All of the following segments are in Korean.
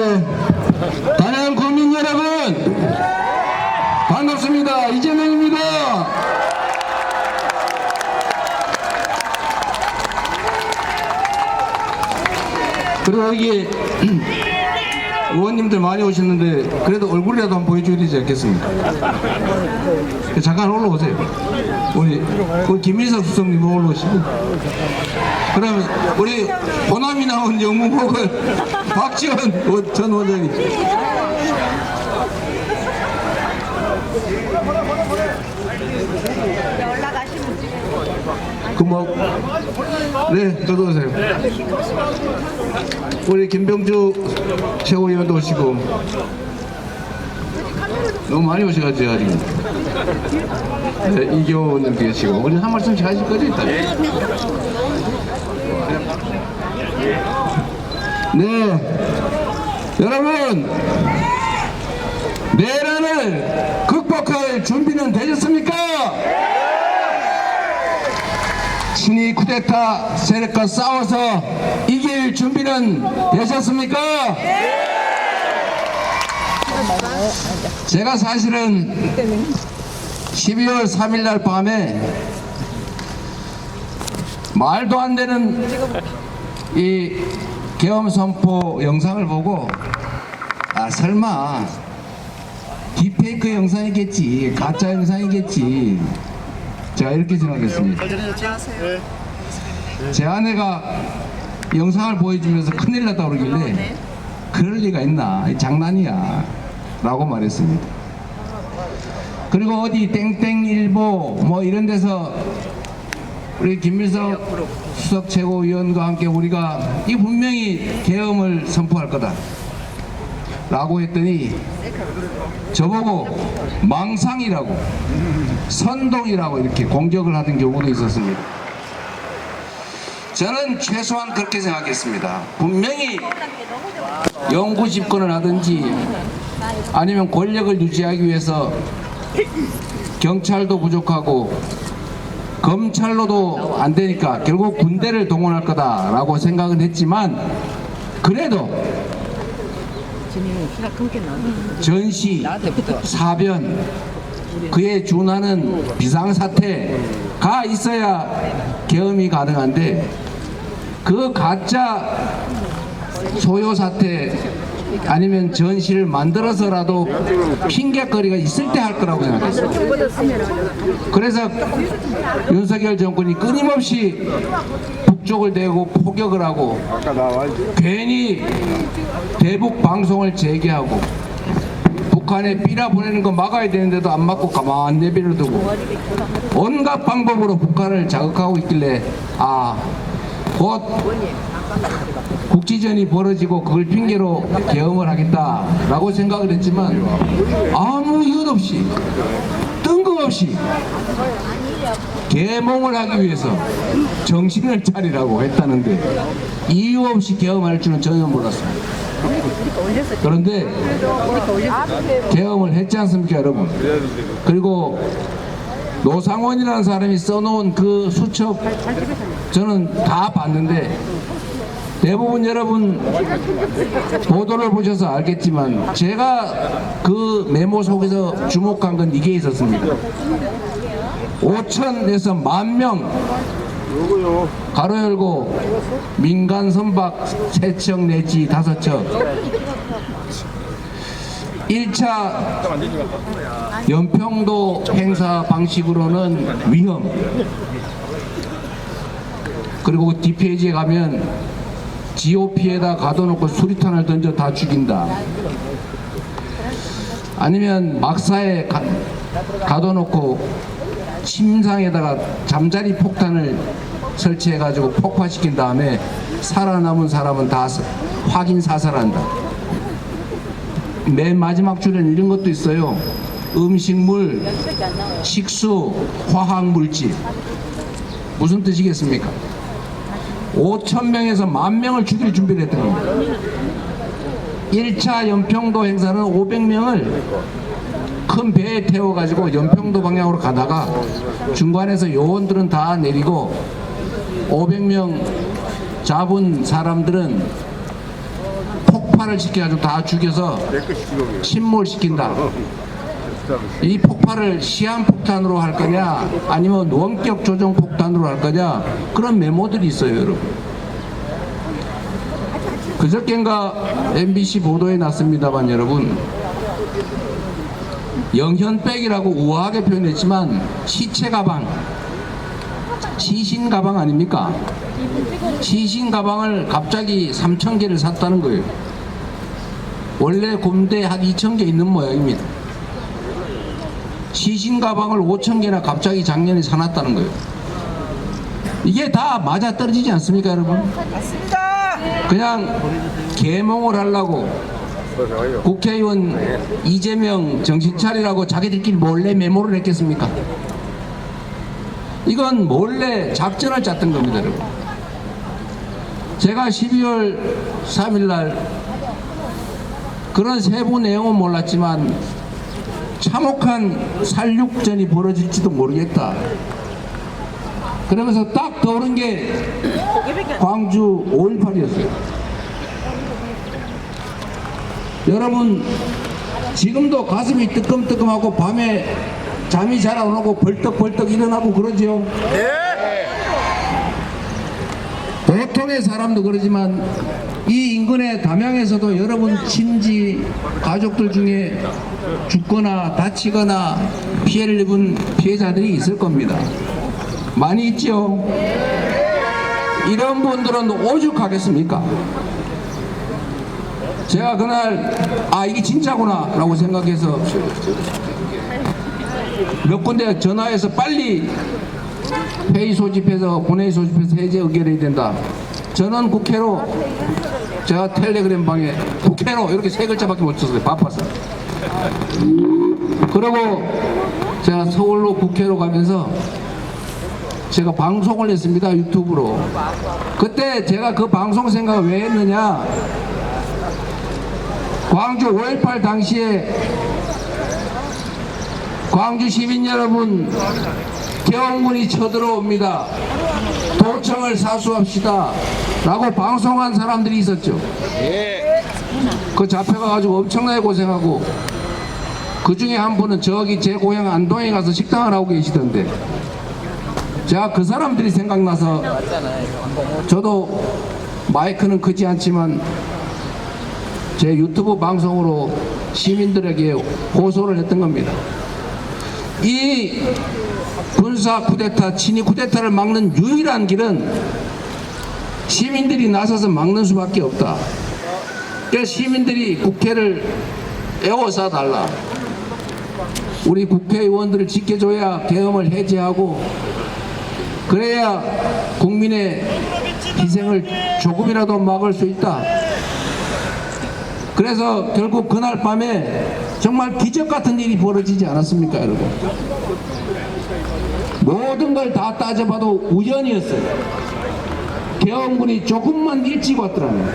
네, 단양 국민 여러분 반갑습니다. 이재명입니다. 그리고 여기 의원님들 많이 오셨는데 그래도 얼굴이라도 한번 보여줘야 되지 않겠습니까? 잠깐 올라오세요. 우리 김민석 수석님 올라오시고 그러면 우리 호남이 나온 영웅복을 박지원 전 원장님 그뭐 네, 저도 오세요. 우리 김병주 최고위원도 오시고 너무 많이 오셔가지고 지금 네, 이교원님 계시고 우리 한 말씀씩 하실 거죠 일단? 네, 여러분 내란을 극복할 준비는 되셨습니까? 친위 쿠데타 세력과 싸워서 이길 준비는 되셨습니까? 제가 사실은 12월 3일 날 밤에 말도 안 되는 이 계엄 선포 영상을 보고 아 설마 딥페이크 영상이겠지 가짜 영상이겠지. 제가 이렇게 생각했습니다. 제 아내가 영상을 보여주면서 큰일 났다 그러길래 그럴 리가 있나? 장난이야. 라고 말했습니다. 그리고 어디 땡땡일보 뭐 이런 데서 우리 김민석 수석 최고위원과 함께 우리가 이 분명히 계엄을 선포할 거다. 라고 했더니 저보고 망상이라고 선동이라고 이렇게 공격을 하던 경우도 있었습니다. 저는 최소한 그렇게 생각했습니다. 분명히 영구 집권을 하든지 아니면 권력을 유지하기 위해서 경찰도 부족하고 검찰로도 안 되니까 결국 군대를 동원할 거다라고 생각은 했지만 그래도 전시, 사변, 그에 준하는 비상사태가 있어야 계엄이 가능한데 그 가짜 소요 사태 아니면 전시를 만들어서라도 핑계거리가 있을 때 할 거라고 생각했어요. 그래서 윤석열 정권이 끊임없이 북쪽을 대고 포격을 하고 괜히 대북 방송을 재개하고 북한에 삐라 보내는 거 막아야 되는데도 안 막고 가만 내비를 두고 온갖 방법으로 북한을 자극하고 있길래 아곧 국지전이 벌어지고 그걸 핑계로 계엄을 하겠다라고 생각을 했지만 아무 이유 없이 뜬금없이 계몽을 하기 위해서 정신을 차리라고 했다는데 이유 없이 계엄할 줄은 전혀 몰랐어요. 그런데 계엄을 했지 않습니까 여러분 그리고 노상원이라는 사람이 써놓은 그 수첩 저는 다 봤는데 대부분 여러분 보도를 보셔서 알겠지만 제가 그 메모 속에서 주목한 건 이게 있었습니다. 5천에서 만 명 가로 열고 민간 선박 3척 내지 5척. 1차 연평도 행사 방식으로는 위험. 그리고 뒷페이지에 가면 GOP에다 가둬놓고 수리탄을 던져 다 죽인다 아니면 막사에 가, 가둬놓고 침상에다가 잠자리 폭탄을 설치해 가지고 폭파시킨 다음에 살아남은 사람은 다 사- 확인 사살한다 맨 마지막 줄에는 이런 것도 있어요. 음식물, 식수, 화학물질. 무슨 뜻이겠습니까? 5천 명에서 만 명을 죽일 준비를 했던 겁니다. 1차 연평도 행사는 500명을 큰 배에 태워가지고 연평도 방향으로 가다가 중간에서 요원들은 다 내리고 500명 잡은 사람들은 폭발을 시켜가지고 다 죽여서 침몰시킨다. 이 폭발을 시한폭탄으로 할 거냐 아니면 원격 조정 폭탄으로 할 거냐 그런 메모들이 있어요 여러분. 그저께인가 MBC 보도에 났습니다만 여러분. 영현백이라고 우아하게 표현했지만 시체 가방. 시신 가방 아닙니까? 시신 가방을 갑자기 3천 개를 샀다는 거예요. 원래 곰대 한 2천 개 있는 모양입니다 시신 가방을 5천 개나 갑자기 작년에 사놨다는 거예요. 이게 다 맞아 떨어지지 않습니까, 여러분? 맞습니다. 그냥 개몽을 하려고 국회의원 이재명 정신 차리라고 자기들끼리 몰래 메모를 했겠습니까? 이건 몰래 작전을 짰던 겁니다, 여러분. 제가 12월 3일 날 그런 세부 내용은 몰랐지만 참혹한 살육전이 벌어질지도 모르겠다. 그러면서 딱 떠오른 게 광주 5.18이었어요. 여러분, 지금도 가슴이 뜨끔뜨끔하고 밤에 잠이 잘 안 오고 벌떡벌떡 일어나고 그러죠? 보통의 사람도 그러지만 이 인근의 담양에서도 여러분 친지 가족들 중에 죽거나 다치거나 피해를 입은 피해자들이 있을 겁니다. 많이 있죠? 이런 분들은 오죽하겠습니까? 제가 그날 아 이게 진짜구나 라고 생각해서 몇 군데 전화해서 빨리 회의 소집해서 본회의 소집해서 해제 의결해야 된다. 저는 국회로 제가 텔레그램 방에 국회로 이렇게 세 글자밖에 못 썼어요. 바빠서. 그리고 제가 서울로 국회로 가면서 제가 방송을 했습니다. 유튜브로. 그때 제가 그 방송 생각을 왜 했느냐. 광주 5.18 당시에 광주 시민 여러분 경군이 쳐들어옵니다. 도청을 사수합시다. 라고 방송한 사람들이 있었죠. 그 잡혀가가지고 엄청나게 고생하고 그 중에 한 분은 저기 제 고향 안동에 가서 식당을 하고 계시던데 제가 그 사람들이 생각나서 저도 마이크는 크지 않지만 제 유튜브 방송으로 시민들에게 호소를 했던 겁니다. 이 군사 쿠데타, 친위 쿠데타를 막는 유일한 길은 시민들이 나서서 막는 수밖에 없다. 그래서 시민들이 국회를 에워싸 달라. 우리 국회의원들을 지켜줘야 계엄을 해제하고 그래야 국민의 희생을 조금이라도 막을 수 있다. 그래서 결국 그날 밤에 정말 기적 같은 일이 벌어지지 않았습니까, 여러분? 모든 걸 다 따져봐도 우연이었어요. 계엄군이 조금만 일찍 왔더라면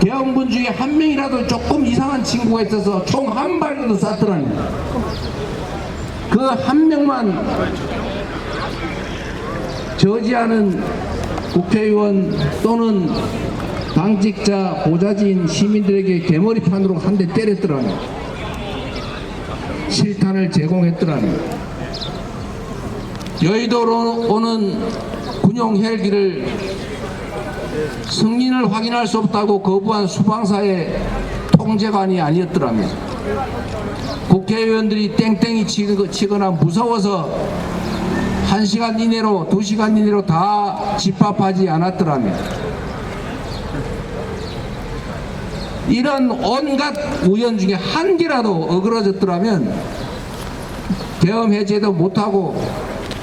계엄군 중에 한 명이라도 조금 이상한 친구가 있어서 총 한 발이라도 쐈더라면 그한 명만 저지하는 국회의원 또는 당직자 보좌진 시민들에게 개머리판으로 한 대 때렸더라면 실탄을 제공했더라면 여의도로 오는 군용 헬기를 승인을 확인할 수 없다고 거부한 수방사의 통제관이 아니었더라면 국회의원들이 땡땡이 치거- 치거나 무서워서 한 시간 이내로 두 시간 이내로 다 집합하지 않았더라면 이런 온갖 우연 중에 한 개라도 어그러졌더라면 계엄 해제도 못하고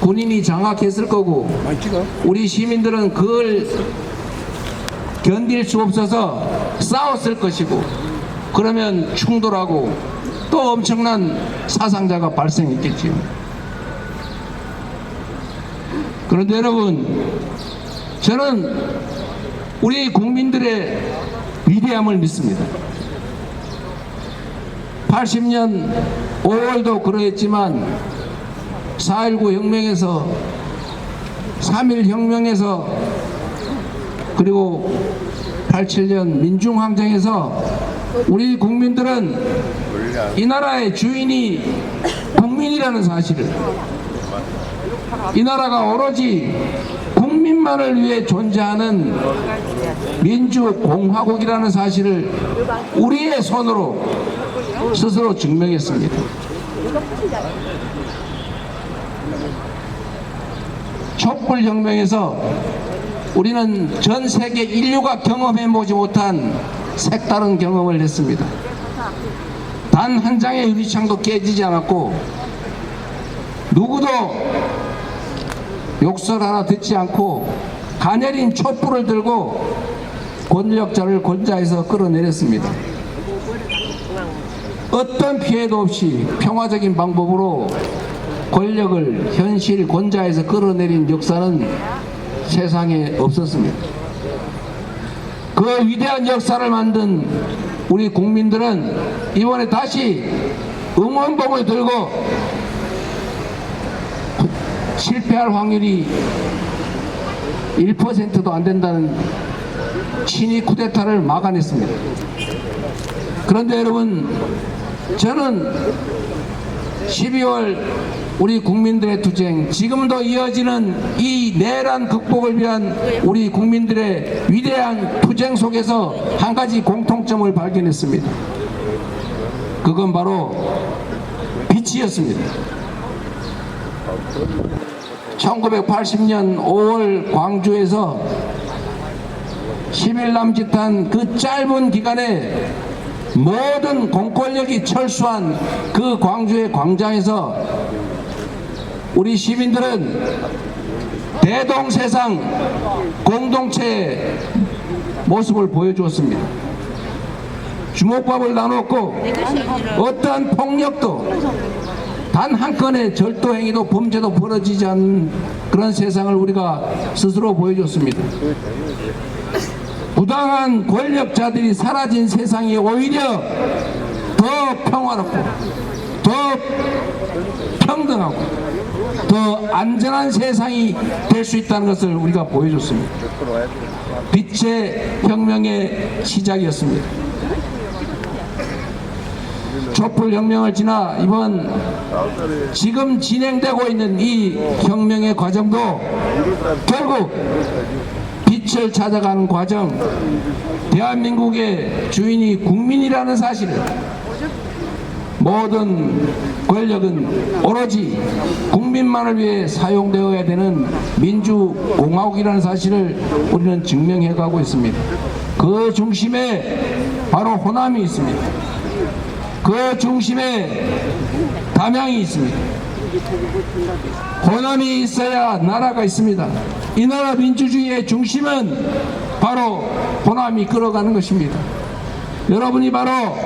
군인이 장악했을 거고 우리 시민들은 그걸 견딜 수 없어서 싸웠을 것이고 그러면 충돌하고 또 엄청난 사상자가 발생했겠지요. 그런데 여러분, 저는 우리 국민들의 위대함을 믿습니다. 80년 5월도 그러했지만 4.19 혁명에서 3.1 혁명에서 그리고 87년 민중항쟁에서 우리 국민들은 이 나라의 주인이 국민이라는 사실을 이 나라가 오로지 국민만을 위해 존재하는 민주공화국이라는 사실을 우리의 손으로 스스로 증명했습니다. 촛불혁명에서 우리는 전 세계 인류가 경험해 보지 못한 색다른 경험을 했습니다. 단 한 장의 유리창도 깨지지 않았고 누구도 욕설 하나 듣지 않고 가녀린 촛불을 들고 권력자를 권좌에서 끌어내렸습니다. 어떤 피해도 없이 평화적인 방법으로 권력을 현실 권좌에서 끌어내린 역사는 세상에 없었습니다. 그 위대한 역사를 만든 우리 국민들은 이번에 다시 응원봉을 들고 실패할 확률이 1%도 안 된다는 친위 쿠데타를 막아냈습니다. 그런데 여러분, 저는 12월 우리 국민들의 투쟁, 지금도 이어지는 이 내란 극복을 위한 우리 국민들의 위대한 투쟁 속에서 한 가지 공통점을 발견했습니다. 그건 바로 빛이었습니다. 1980년 5월 광주에서 10일 남짓한 그 짧은 기간에 모든 공권력이 철수한 그 광주의 광장에서 우리 시민들은 대동세상 공동체의 모습을 보여주었습니다. 주먹밥을 나눴고 어떠한 폭력도 단 한 건의 절도 행위도 범죄도 벌어지지 않는 그런 세상을 우리가 스스로 보여줬습니다. 부당한 권력자들이 사라진 세상이 오히려 더 평화롭고 더 평등하고 더 안전한 세상이 될 수 있다는 것을 우리가 보여줬습니다. 빛의 혁명의 시작이었습니다. 촛불 혁명을 지나 이번 지금 진행되고 있는 이 혁명의 과정도 결국 빛을 찾아가는 과정, 대한민국의 주인이 국민이라는 사실을 모든 권력은 오로지 국민만을 위해 사용되어야 되는 민주공화국이라는 사실을 우리는 증명해 가고 있습니다. 그 중심에 바로 호남이 있습니다. 그 중심에 담양이 있습니다. 호남이 있어야 나라가 있습니다. 이 나라 민주주의의 중심은 바로 호남이 끌어가는 것입니다. 여러분이 바로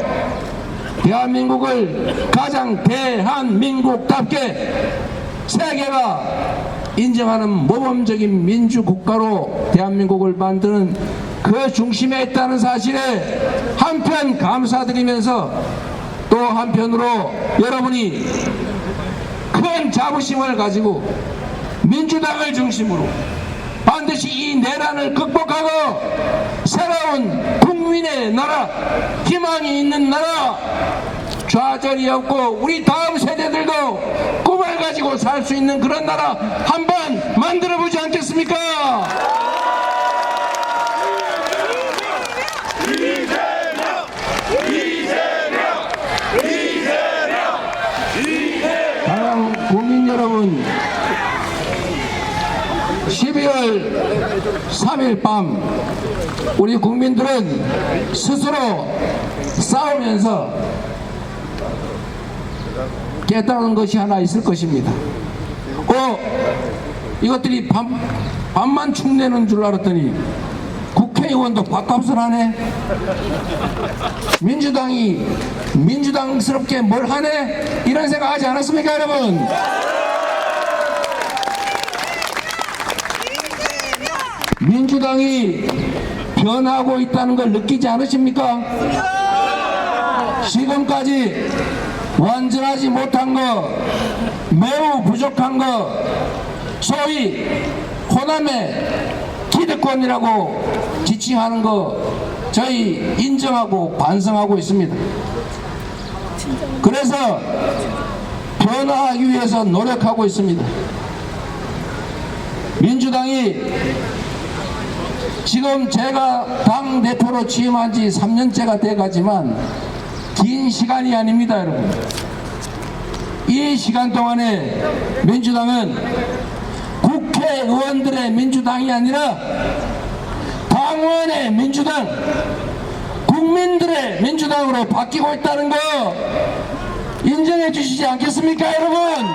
대한민국을 가장 대한민국답게 세계가 인정하는 모범적인 민주국가로 대한민국을 만드는 그 중심에 있다는 사실에 한편 감사드리면서 또 한편으로 여러분이 큰 자부심을 가지고 민주당을 중심으로 반드시 이 내란을 극복하고 새로운 국민의 나라, 희망이 있는 나라, 좌절이 없고 우리 다음 세대들도 꿈을 가지고 살 수 있는 그런 나라 한번 만들어 보지 않겠습니까? 사랑 국민 여러분 12월 3일 밤 우리 국민들은 스스로 싸우면서 깨달은 것이 하나 있을 것입니다. 어, 이것들이 밤, 밤만 축내는 줄 알았더니 국회 국회의원도 밥값을 하네. 민주당이 민주당스럽게 뭘 하네? 이런 생각 하지 않았습니까, 여러분? 민주당이 변하고 있다는 걸 느끼지 않으십니까? 지금까지 완전하지 못한 거, 매우 부족한 거, 소위 호남의 기득권이라고 지칭하는 거 저희 인정하고 반성하고 있습니다. 그래서 변화하기 위해서 노력하고 있습니다. 민주당이 지금 제가 당 대표로 취임한 지 3년째가 돼가지만 긴 시간이 아닙니다, 여러분. 이 시간 동안에 민주당은 국회의원들의 민주당이 아니라 당원의 민주당, 국민들의 민주당으로 바뀌고 있다는 거 인정해 주시지 않겠습니까, 여러분?